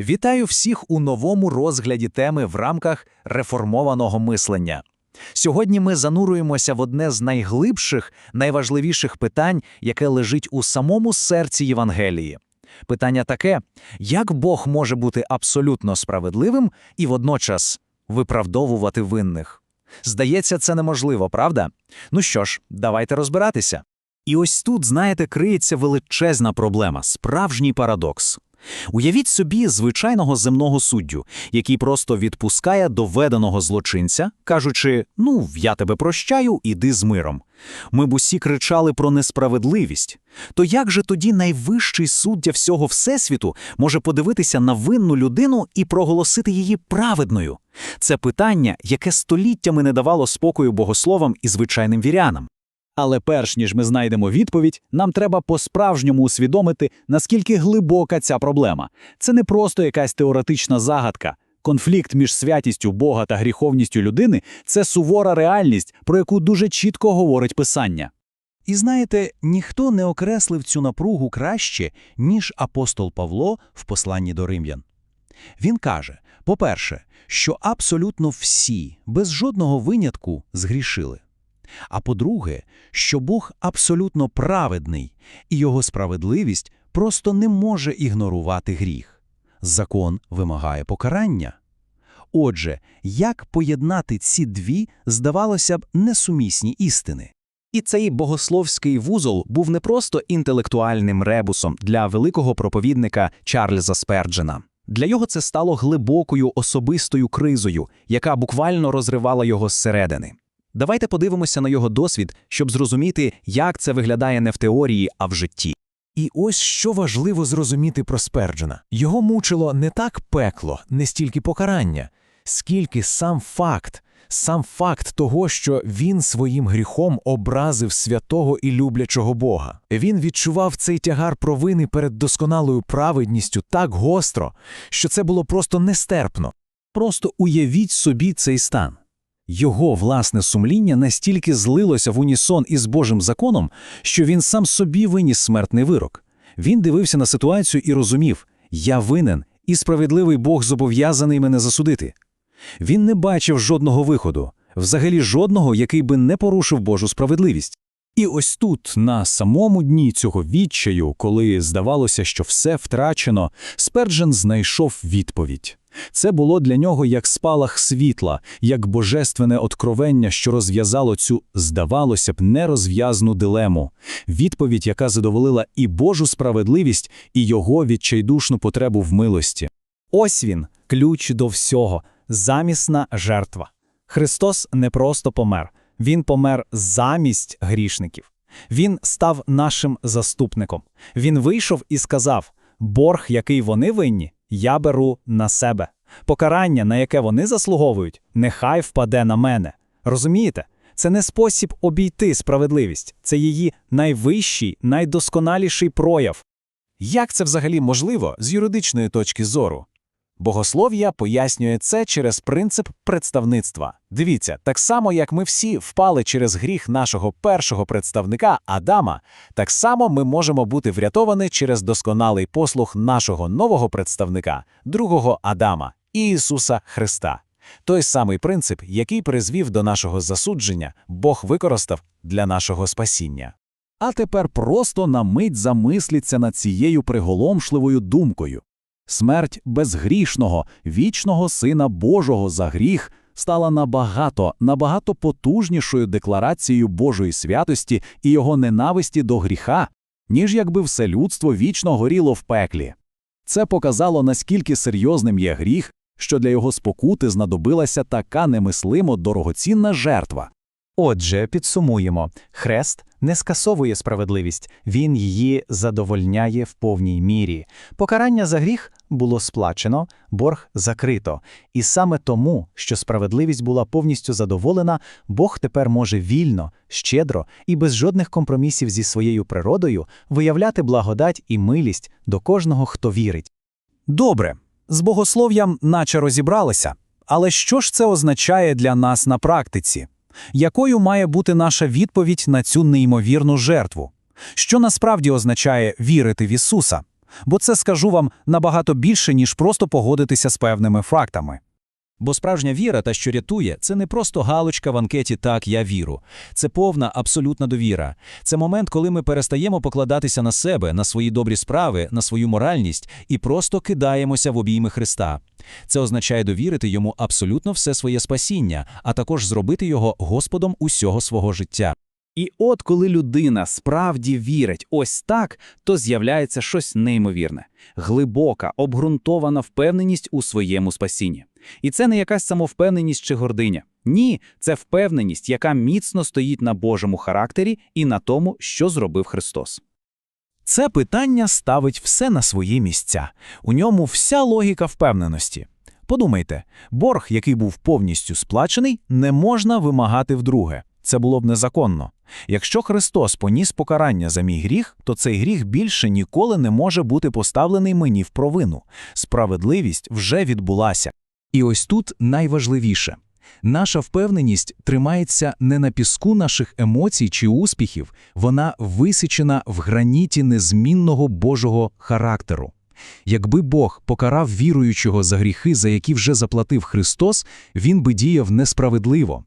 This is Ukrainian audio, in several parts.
Вітаю всіх у новому розгляді теми в рамках реформованого мислення. Сьогодні ми зануруємося в одне з найглибших, найважливіших питань, яке лежить у самому серці Євангелії. Питання таке: як Бог може бути абсолютно справедливим і водночас виправдовувати винних? Здається, це неможливо, правда? Ну що ж, давайте розбиратися. І ось тут, знаєте, криється величезна проблема, справжній парадокс. Уявіть собі звичайного земного суддю, який просто відпускає доведеного злочинця, кажучи: ну, я тебе прощаю, іди з миром. Ми б усі кричали про несправедливість. То як же тоді найвищий суддя всього Всесвіту може подивитися на винну людину і проголосити її праведною? Це питання, яке століттями не давало спокою богословам і звичайним вірянам. Але перш ніж ми знайдемо відповідь, нам треба по-справжньому усвідомити, наскільки глибока ця проблема. Це не просто якась теоретична загадка. Конфлікт між святістю Бога та гріховністю людини це сувора реальність, про яку дуже чітко говорить Писання. І знаєте, ніхто не окреслив цю напругу краще, ніж апостол Павло в посланні до римлян. Він каже: по-перше, що абсолютно всі, без жодного винятку, згрішили. А по-друге, що Бог абсолютно праведний, і його справедливість просто не може ігнорувати гріх. Закон вимагає покарання. Отже, як поєднати ці дві, здавалося б, несумісні істини? І цей богословський вузол був не просто інтелектуальним ребусом для великого проповідника Чарльза Сперджена. Для його це стало глибокою особистою кризою, яка буквально розривала його зсередини. Давайте подивимося на його досвід, щоб зрозуміти, як це виглядає не в теорії, а в житті. І ось що важливо зрозуміти про Сперджена. Його мучило не так пекло, не стільки покарання, скільки сам факт, сам факт того, що він своїм гріхом образив святого і люблячого Бога. Він відчував цей тягар провини перед досконалою праведністю так гостро, що це було просто нестерпно. Просто уявіть собі цей стан. Його власне сумління настільки злилося в унісон із Божим законом, що він сам собі виніс смертний вирок. Він дивився на ситуацію і розумів: я винен, і справедливий Бог зобов'язаний мене засудити. Він не бачив жодного виходу, взагалі жодного, який би не порушив Божу справедливість. І ось тут, на самому дні цього відчаю, коли здавалося, що все втрачено, Сперджен знайшов відповідь. Це було для нього як спалах світла, як божественне откровення, що розв'язало цю, здавалося б, нерозв'язну дилему, відповідь, яка задоволила і Божу справедливість, і його відчайдушну потребу в милості. Ось він, ключ до всього, замісна жертва. Христос не просто помер, Він помер замість грішників. Він став нашим заступником. Він вийшов і сказав: борг, який вони винні, я беру на себе. Покарання, на яке вони заслуговують, нехай впаде на мене. Розумієте? Це не спосіб обійти справедливість, це її найвищий, найдосконаліший прояв. Як це взагалі можливо з юридичної точки зору? Богослов'я пояснює це через принцип представництва. Дивіться, так само як ми всі впали через гріх нашого першого представника Адама, так само ми можемо бути врятовані через досконалий послуг нашого нового представника, другого Адама, Ісуса Христа. Той самий принцип, який призвів до нашого засудження, Бог використав для нашого спасіння. А тепер просто на мить замисліться над цією приголомшливою думкою. Смерть безгрішного, вічного Сина Божого за гріх стала набагато, набагато потужнішою декларацією Божої святості і його ненависті до гріха, ніж якби все людство вічно горіло в пеклі. Це показало, наскільки серйозним є гріх, що для його спокути знадобилася така немислимо дорогоцінна жертва. Отже, підсумуємо: хрест не скасовує справедливість, він її задовольняє в повній мірі. Покарання за гріх було сплачено, борг закрито. І саме тому, що справедливість була повністю задоволена, Бог тепер може вільно, щедро і без жодних компромісів зі своєю природою виявляти благодать і милість до кожного, хто вірить. Добре, з богослов'ям наче розібралися. Але що ж це означає для нас на практиці? Якою має бути наша відповідь на цю неймовірну жертву? Що насправді означає вірити в Ісуса? Бо це, скажу вам, набагато більше, ніж просто погодитися з певними фактами. Бо справжня віра, та що рятує, це не просто галочка в анкеті «Так, я віру». Це повна, абсолютна довіра. Це момент, коли ми перестаємо покладатися на себе, на свої добрі справи, на свою моральність і просто кидаємося в обійми Христа. Це означає довірити йому абсолютно все своє спасіння, а також зробити його Господом усього свого життя. І от коли людина справді вірить ось так, то з'являється щось неймовірне, глибока, обґрунтована впевненість у своєму спасінні. І це не якась самовпевненість чи гординя. Ні, це впевненість, яка міцно стоїть на Божому характері і на тому, що зробив Христос. Це питання ставить все на свої місця. У ньому вся логіка впевненості. Подумайте, борг, який був повністю сплачений, не можна вимагати вдруге. Це було б незаконно. Якщо Христос поніс покарання за мій гріх, то цей гріх більше ніколи не може бути поставлений мені в провину. Справедливість вже відбулася. І ось тут найважливіше. Наша впевненість тримається не на піску наших емоцій чи успіхів, вона висічена в граніті незмінного Божого характеру. Якби Бог покарав віруючого за гріхи, за які вже заплатив Христос, він би діяв несправедливо.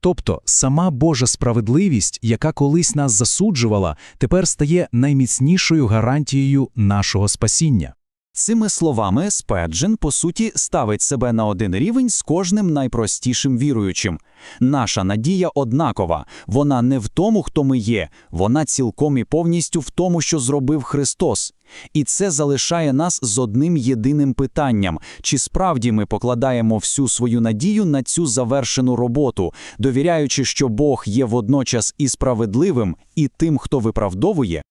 Тобто сама Божа справедливість, яка колись нас засуджувала, тепер стає найміцнішою гарантією нашого спасіння. Цими словами Спеджен, по суті, ставить себе на один рівень з кожним найпростішим віруючим. Наша надія однакова, вона не в тому, хто ми є, вона цілком і повністю в тому, що зробив Христос. І це залишає нас з одним єдиним питанням: чи справді ми покладаємо всю свою надію на цю завершену роботу, довіряючи, що Бог є водночас і справедливим, і тим, хто виправдовує,